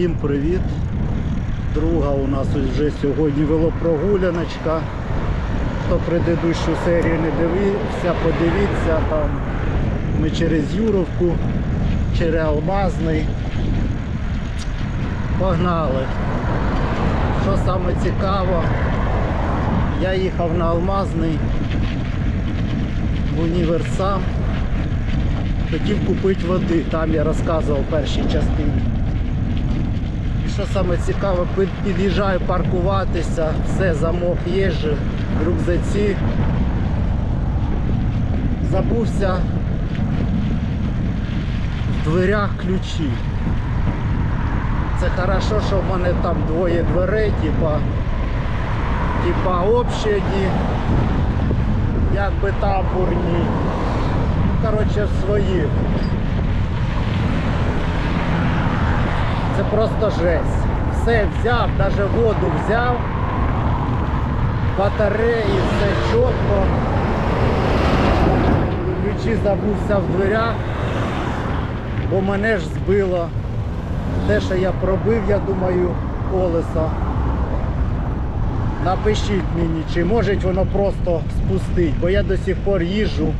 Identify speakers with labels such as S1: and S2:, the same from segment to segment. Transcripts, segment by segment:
S1: Всім привіт! Друга у нас вже сьогодні велопрогуляночка. Хто предыдущу серію не дивився, подивіться там. Ми через Юровку, через Алмазний. Погнали. Що саме цікаво, я їхав на Алмазний в універсам. Хотів купити води, там я розказував першій частині. Що саме цікаве, під'їжджаю паркуватися, все, замок же, в рюкзаці. Забувся в дверях ключі. Це хорошо, що в мене там двоє дверей, типа, типа общані, якби таборні. Коротше, свої. Це просто жесть. Все взяв, навіть воду взяв, батареї, все чітко. Ключі забувся в дверях, бо мене ж збило. Те, що я пробив, я думаю, колеса. Напишіть мені, чи може воно просто спустить, бо я до сих пор їжджу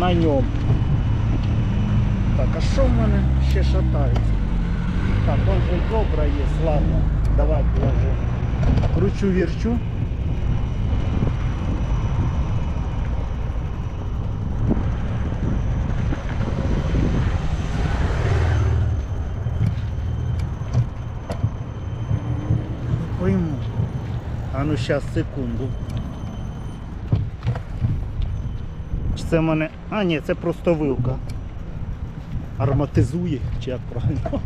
S1: на ньому. Так, а що в мене ще шатається? Так, он же добра є, ладно. Давай положу. Кручу вірчу. Пойму. А ну зараз секунду. Чи це мене... А ні, це просто вилка. Ароматизує, чи як правильно.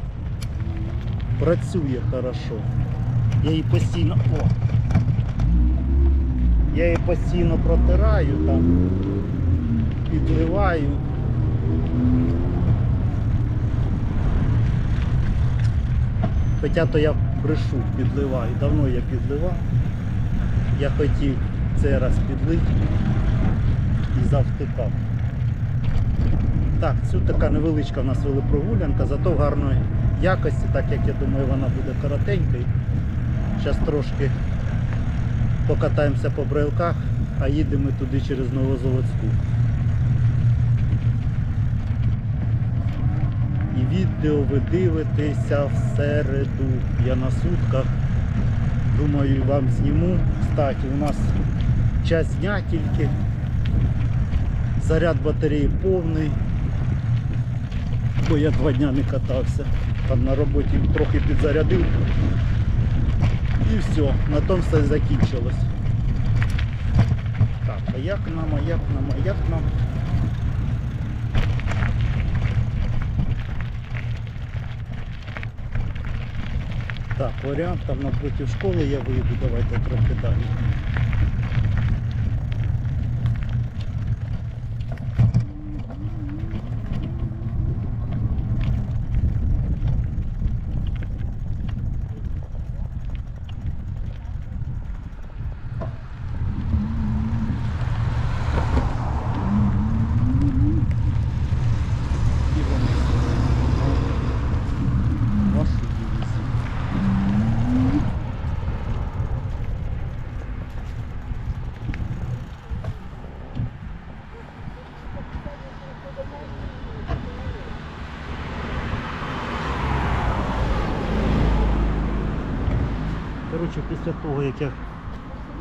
S1: Працює хорошо. Я її постійно... О! Я її постійно протираю там, підливаю. Хоча то я брешу, підливаю. Давно я підливав. Я хотів цей раз підлити і завтикав. Так, цю така невеличка в нас велопрогулянка, зато в гарної якості, так як я думаю, вона буде коротенькою. Зараз трошки покатаємося по брелках, а їдемо туди через Новозаводську. І відео ви дивитеся в середу. Я на сутках. Думаю, вам зніму. Кстати, у нас час дня тільки. Заряд батареї повний. Бо я два дня не катався. Там на роботі трохи підзарядив. І все, на тому все закінчилось. Так, а як нам, а як нам, а як нам? Так, варіант там напроти школи я вийду, давайте трохи далі. І вони Вашу дивізію. Коротше, після того, як я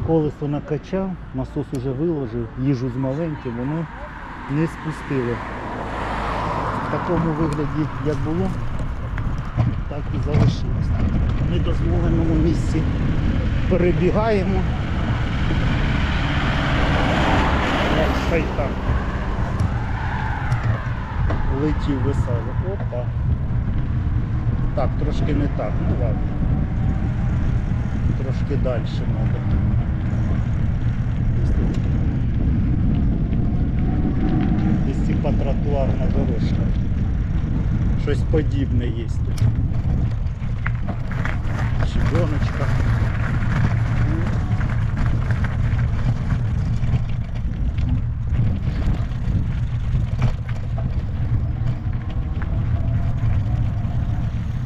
S1: колесо накачав, насос уже виложив, їжу з маленьким, воно не спустило. В такому вигляді, як було, так і залишилось. В недозволеному місці перебігаємо. Як шайтан. Летів весело. Опа. Так, трошки не так, ну ладно. Трошки далі треба. Десь тут. Десь типа тротуарна дорожка. Щось подібне є тут. Щебеночка.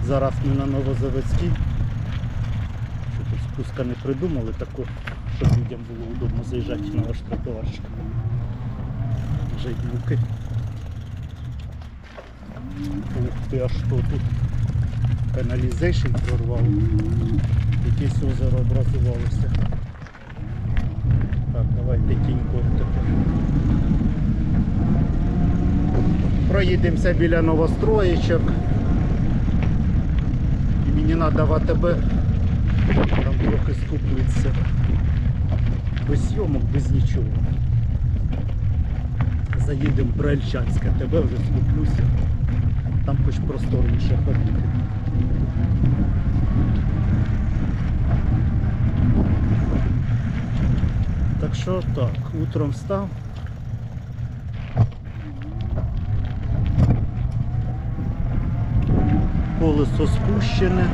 S1: Зараз ми на Новозаводській. Спуска не придумали таку, щоб людям було удобно заїжджати на ваш тротуарчик. Люки. Ух ти, а що тут? Каналізейшн прорвало. Якесь озеро образувалося. Так, давайте тінько. Проїдемося біля новостроєчок. І мені треба в АТБ там трохи скупитися. Без зйомок, без нічого. Заїдемо в Брельчанське, тебе вже скуплюся. Там хоч просторніше ходити. Так що так, утром встав. Колесо спущене.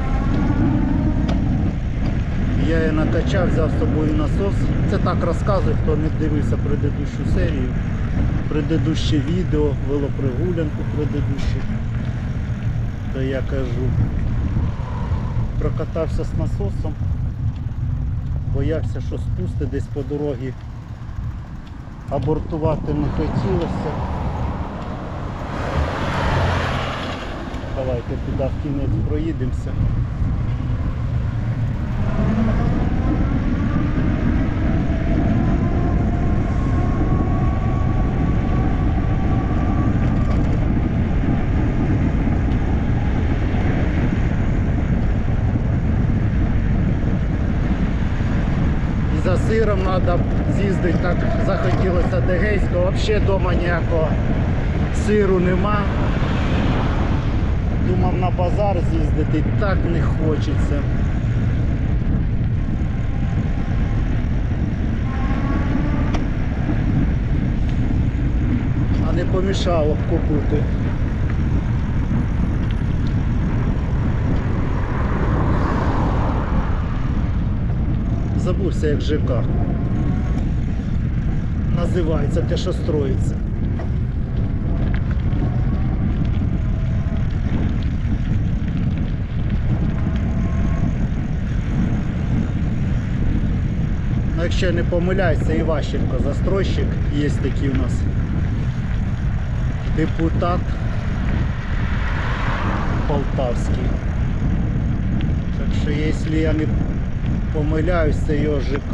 S1: Я її накачав, взяв з собою насос. Це так розказую, хто не дивився предыдущу серію, предыдуще відео, велопрогулянку предыдущу. То я кажу, прокатався з насосом, боявся, що спусти десь по дорозі. Абортувати не хотілося. Давайте туди в кінець проїдемося. Сиром треба з'їздити, так захотілося до Гейського. Взагалі вдома ніякого сиру нема. Думав на базар з'їздити, так не хочеться. А не помішало б купити. Забувся як ЖК. Називається те, що строїться. Ну, якщо я не помиляюся, Іващенко, застройщик, є такий у нас депутат Полтавський. Так що, якщо я не помиляюсь, це його ЖК,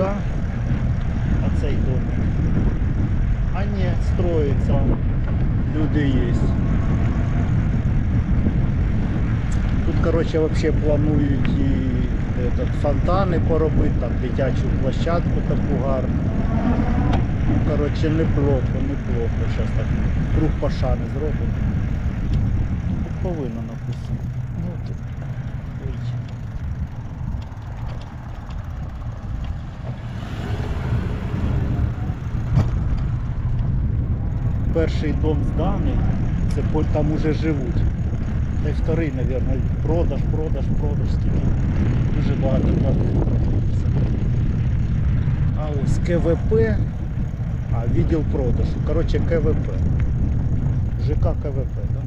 S1: а цей домик. А ні, строїться, люди є. Тут, короче, вообще планують і этот, фонтани поробити, там дитячу площадку таку гарну. Ну, короче, неплохо, неплохо. Зараз так круг пошани зробимо. Тут повинно написано. Ну, тут. Ой. Перший дом зданий, це там уже живуть. Та й вторий, мабуть, продаж, продаж, продаж, скільки. Дуже багато продається. А ось КВП, а відділ продажу. Коротше, КВП. ЖК КВП, да?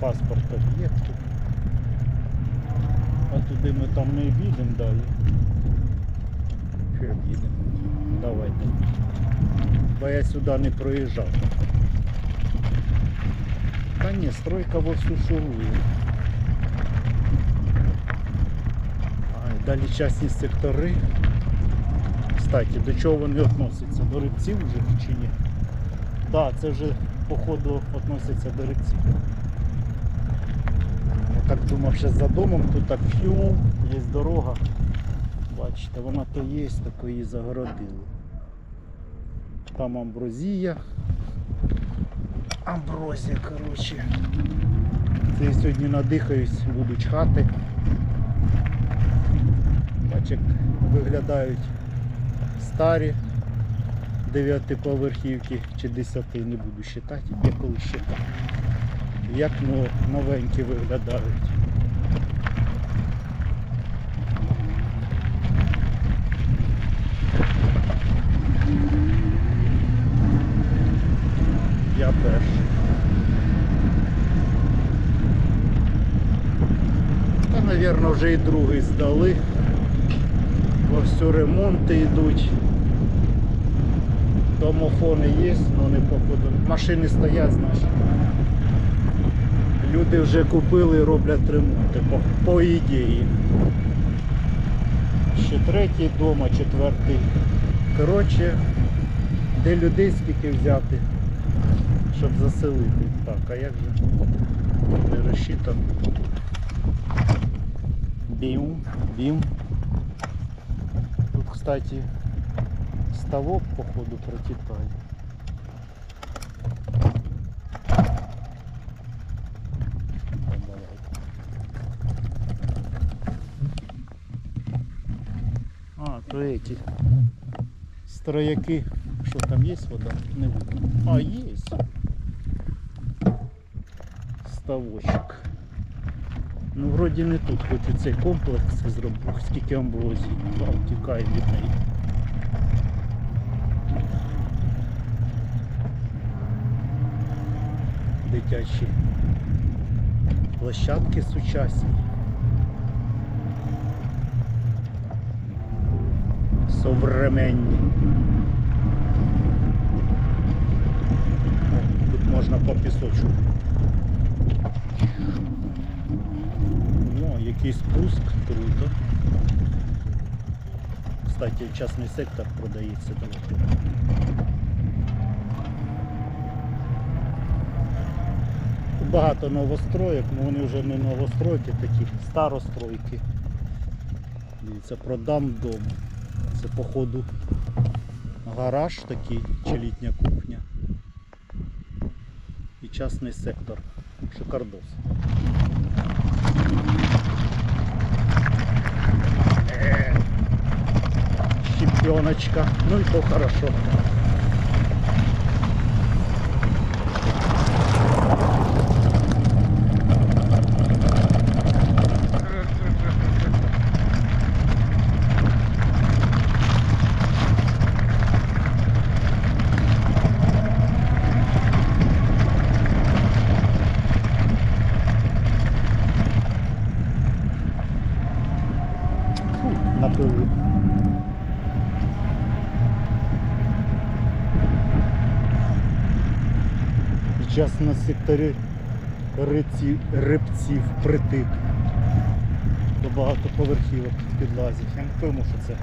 S1: Паспорт об'єкту. А туди ми там не їдемо далі. Що їдемо? Давайте. Бо я сюди не проїжджав. Та ні, стройка вовсю шурує. Далі частні сектори. Кстати, до чого вони відносяться? До рибців вже чи ні? Так, це вже походу відноситься до рибців. Я так думав, що за домом тут так фью, є дорога. Бачите, вона то є, тако її загородили. Там амброзія. Амброзія, коротше. Це я сьогодні надихаюсь, будуть хати. Бач, як виглядають старі дев'ятиповерхівки чи десяти, не буду считати, я коли считав. Як но- новенькі виглядають. Я перший. Навірно, вже і другий здали. Бо все ремонти йдуть. Домофони є, але не походу. Машини стоять, значить. Люди вже купили і роблять ремонти, по, по ідеї. Ще третій дома, четвертий. Коротше, де людей скільки взяти, щоб заселити. Так, а як же? Не розчитано. Бім, бім. Тут, кстати, ставок, походу, протікає. То эти строяки. Що там є вода? Не видно. А, є. Ставочок. Ну, вроді не тут, хоч і цей комплекс зробив, скільки амброзії. Да, втікає від неї. Дитячі площадки сучасні. Современні. Тут можна по пісочку. О, який спуск, круто. Кстати, частний сектор продається давайте. Багато новостроєк, але вони вже не новостройки, такі старостройки. Дивіться, продам дом. Це походу гараж такий чи літня кухня. І частний сектор. Шикардос. Щепеночка. Ну и то хорошо. Фу, напили. Зараз на секторі риці, рибців притик. До багатоповерхівок підлазять. Я не пойму, що це.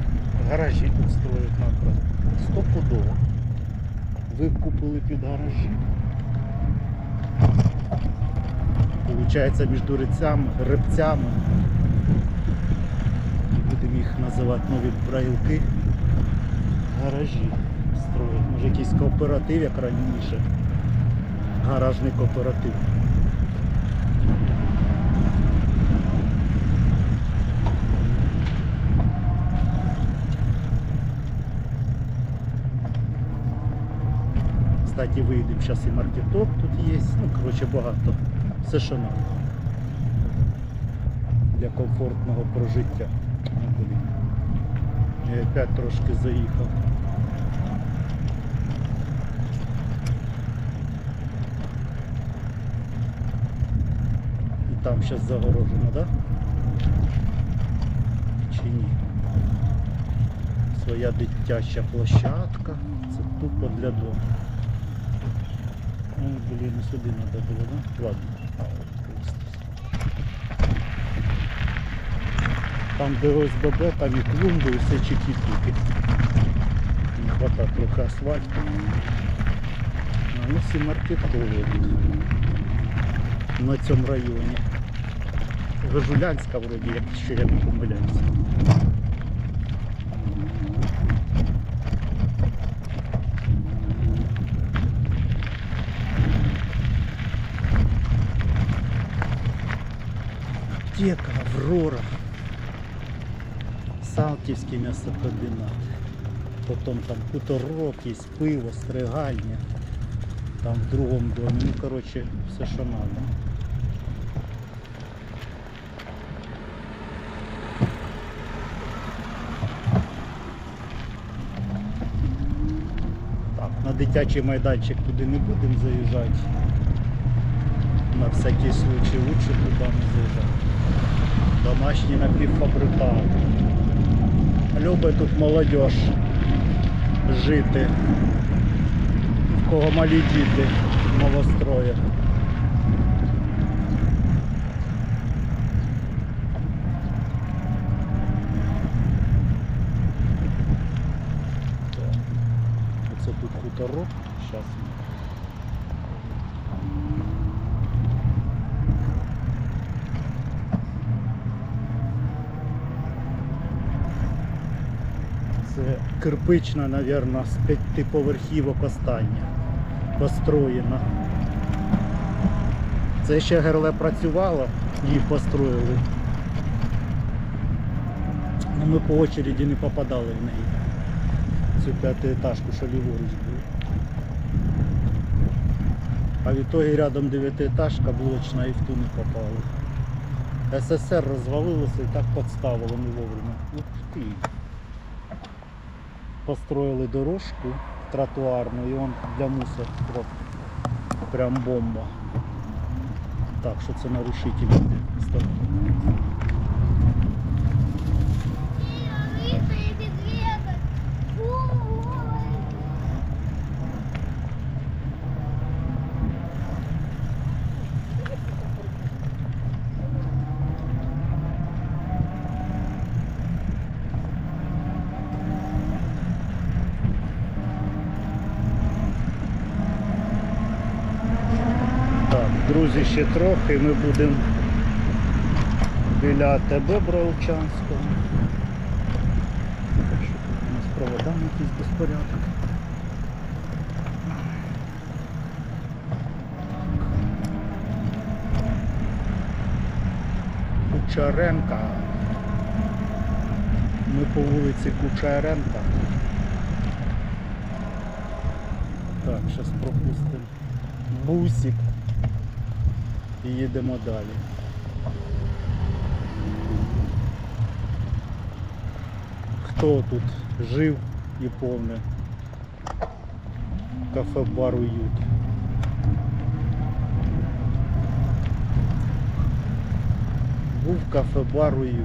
S1: Гаражі тут строять накраз. Стопудово. Ви купили під гаражі. Получається між рицями, рибцями. Будемо їх називати нові брайлки. Гаражі строять. Може якийсь кооператив, як раніше. Гаражний кооператив. Кстати, вийдемо зараз і маркеток тут є. Ну, коротше, багато. Все, що надо. Для комфортного прожиття. Я опять трошки заїхав. Там зараз загорожено, да? Чи ні? Своя дитяча площадка. Це тупо для дому. Ну, блін, сюди треба було, да? Ладно. Там де ОСББ, там і клумби, і все чики-піки. Не хватає трохи асфальту. Ну всі маркеткові тут. На цьому районі. Гожулянська вроді, якщо я не помиляюся. Аптека, Аврора. Салтівський м'ясокомбінат. Потім там хуторок, є пиво, стригальня. Там в другому домі. Ну, коротше, все, що треба. Так, на дитячий майданчик туди не будемо заїжджати. На всякий случай лучше туди не заїжджати. Домашні напівфабрикати. Любить тут молодь жити. В кого малі діти новостроє. Так. Хуторок. Зараз. Це кирпична, мабуть, з п'ятиповерхівок остання. Построєна. Це ще Герле працювало, її построїли. Ну, ми по очереді не попадали в неї. Цю п'ятиэтажку, що ліворуч була. А в ітогі рядом дев'ятиэтажка блочна і в ту не попали. СССР розвалилося і так підставило не вовремя. Ух ти. Построили дорожку тротуарну і он для мусора прям бомба. Так, що це нарушитель. Стоп. Так, друзі, ще трохи ми будемо біля АТБ Браучанського. Так що тут у нас проводами якийсь безпорядок. Кучаренка. Ми по вулиці Кучаренка. Так, зараз пропустимо бусик і їдемо далі. Хто тут жив і повне кафе-бар уют. Був кафе-бар уют,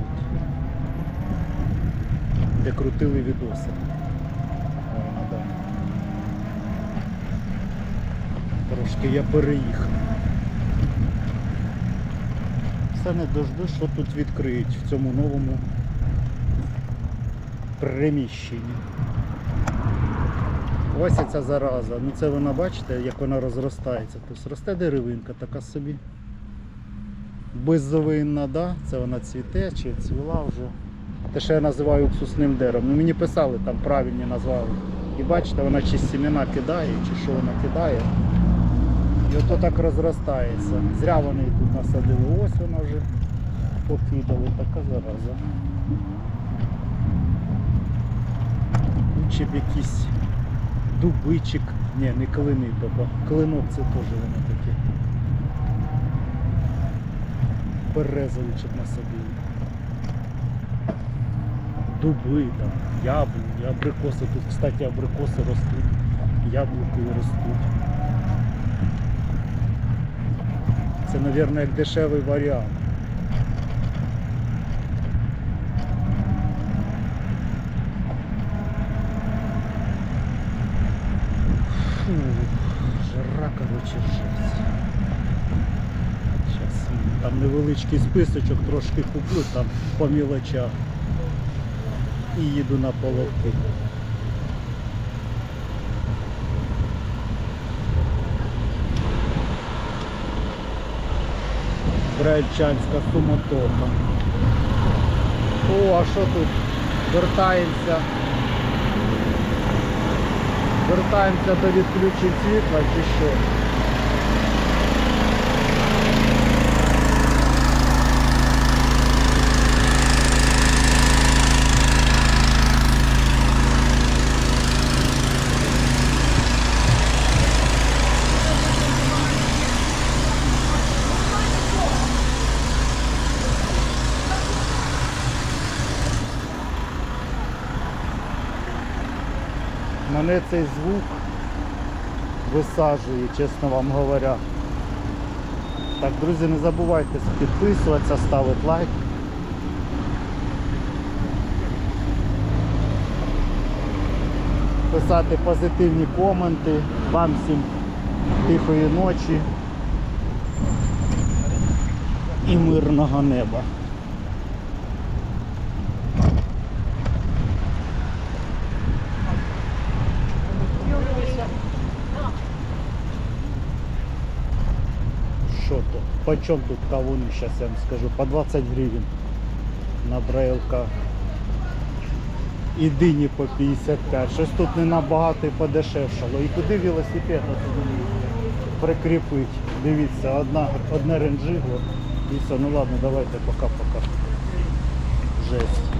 S1: де крутили відоси. Трошки я переїхав. Все не дожду, що тут відкриють в цьому новому приміщенні. Ось ця зараза. Ну це вона бачите, як вона розростається. Тобто росте деревинка така собі. Беззовинна, да? це вона цвіте чи цвіла вже. Те, що я називаю уксусним деревом. Ну мені писали там правильні назвали. І бачите, вона чи сімена кидає, чи що вона кидає. І ото так розростається. Зря вони тут насадили. Ось вона вже покидали, така зараза. Лучше б якийсь дубичик. Ні, не клини тільки. Клинок це теж вони такі. Березовичок насадили. Дуби там, яблуні, абрикоси. Тут, кстати, абрикоси ростуть, яблуки ростуть. Це, мабуть, як дешевий варіант. Фу, жара, короче, там невеличкий списочок трошки куплю там по мілочах. І їду на половки. Брельчанська суматоха. О, а що тут? Вертаємося. Вертаємося до відключень світла чи що? Мене цей звук висаджує, чесно вам говоря. Так, друзі, не забувайте підписуватися, ставити лайк. Писати позитивні коменти. Вам всім тихої ночі і мирного неба. Що то? Почем тут кавуни, зараз я вам скажу. По 20 гривень на брайлка. І дині по 55. Щось тут не набагато і подешевшало. І куди велосипед прикріпить? Дивіться, одна, одне ренджигло. І все, ну ладно, давайте пока-пока. Жесть.